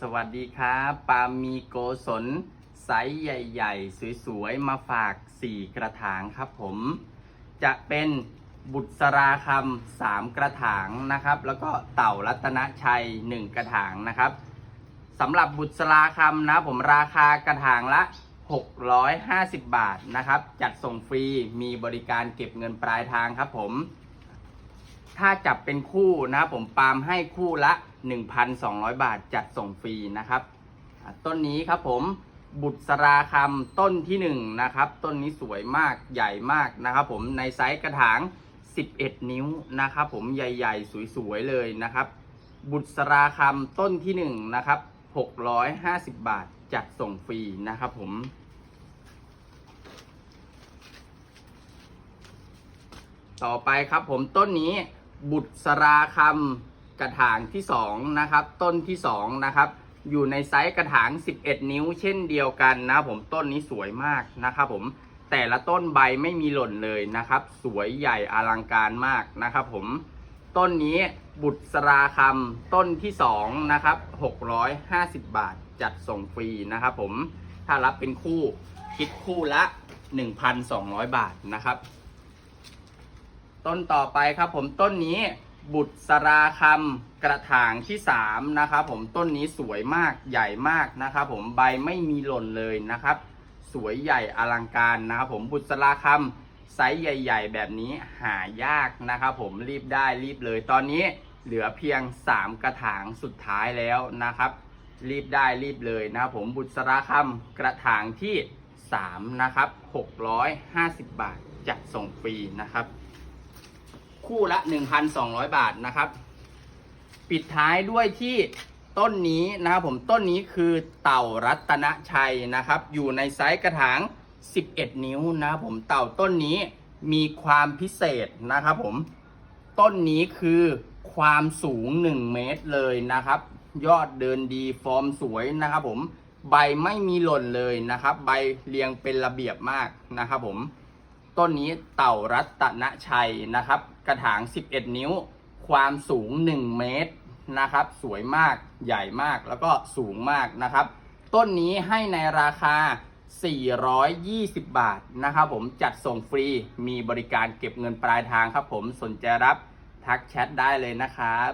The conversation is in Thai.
สวัสดีครับปามีโกศลไซส์ใหญ่ ๆ สวย ๆ มาฝาก 4 กระถางครับผม จะเป็นบุตรสราคำสามกระถางนะครับ แล้วก็เต่ารัตนชัย 1 กระถางนะครับสำหรับบุตรสราคำนะผมราคากระถางละ 650 บาทนะครับ จัดส่งฟรีมีบริการเก็บเงินปลายทางครับผม ถ้าจับเป็นคู่นะครับผมปาล์มให้คู่ละ 1,200 บาทจัดส่งฟรีนะครับ ต้นนี้ครับผมบุตรสราคำต้นที่ 1 นะครับ ต้นนี้สวยมากใหญ่มากนะครับผมในไซส์กระถาง 11 นิ้วนะครับผมใหญ่ๆ สวยๆ เลยนะครับ บุตรสราคำต้นที่ 1 นะครับ 650 บาทจัดส่งฟรีนะครับผมต่อไปครับผมต้นนี้ บุตรสราคำกระถางที่2นะครับต้นที่2นะครับอยู่ในไซส์กระถาง 11 นิ้ว เช่นเดียวกันนะผมต้นนี้สวยมากนะครับผมแต่ละต้นใบไม่มีหล่นเลยนะครับ สวยใหญ่อลังการมากนะครับผมต้นนี้บุตรสราคำต้นที่2นะครับ650 บาทจัดส่งฟรีนะครับผมถ้ารับเป็นคู่คิดคู่ละ 1,200 บาทนะครับ ต้นต่อไปครับผมต้นนี้บุตรสราคำกระถางที่3นะครับผมต้นนี้สวยมากใหญ่มากนะครับผมใบไม่มีหล่นเลยนะครับ สวยใหญ่อลังการนะครับผมบุตรสราคำไซส์ใหญ่ ๆ แบบนี้หายากนะครับผมรีบได้รีบเลย ตอนนี้เหลือเพียง 3 กระถางสุดท้ายแล้วนะครับ รีบได้รีบเลยนะครับผมบุตรสราคำกระถางที่ 3 นะครับ 650 บาทจัดส่งฟรีนะครับ คู่ละ 1,200 บาทนะครับ ปิดท้ายด้วยที่ต้นนี้นะครับผมต้นนี้คือเต่ารัตนชัยนะครับ อยู่ในไซส์กระถาง 11 นิ้วนะครับผมเต่าต้นนี้มีความพิเศษนะครับผมต้นนี้คือความสูง 1 เมตรเลยนะครับ ยอดเดินดีฟอร์มสวยนะครับผมใบไม่มีหล่นเลยนะครับ ใบเรียงเป็นระเบียบมากนะครับผม ต้นนี้เต่ารัตนชัยนะครับ กระถาง 11 นิ้ว ความสูง 1 เมตรนะครับ สวยมากใหญ่มากแล้วก็สูงมากนะครับ ต้นนี้ให้ในราคา 420 บาทนะครับผมจัดส่งฟรีมีบริการเก็บเงินปลายทางครับผมสนใจรับทักแชทได้เลยนะครับ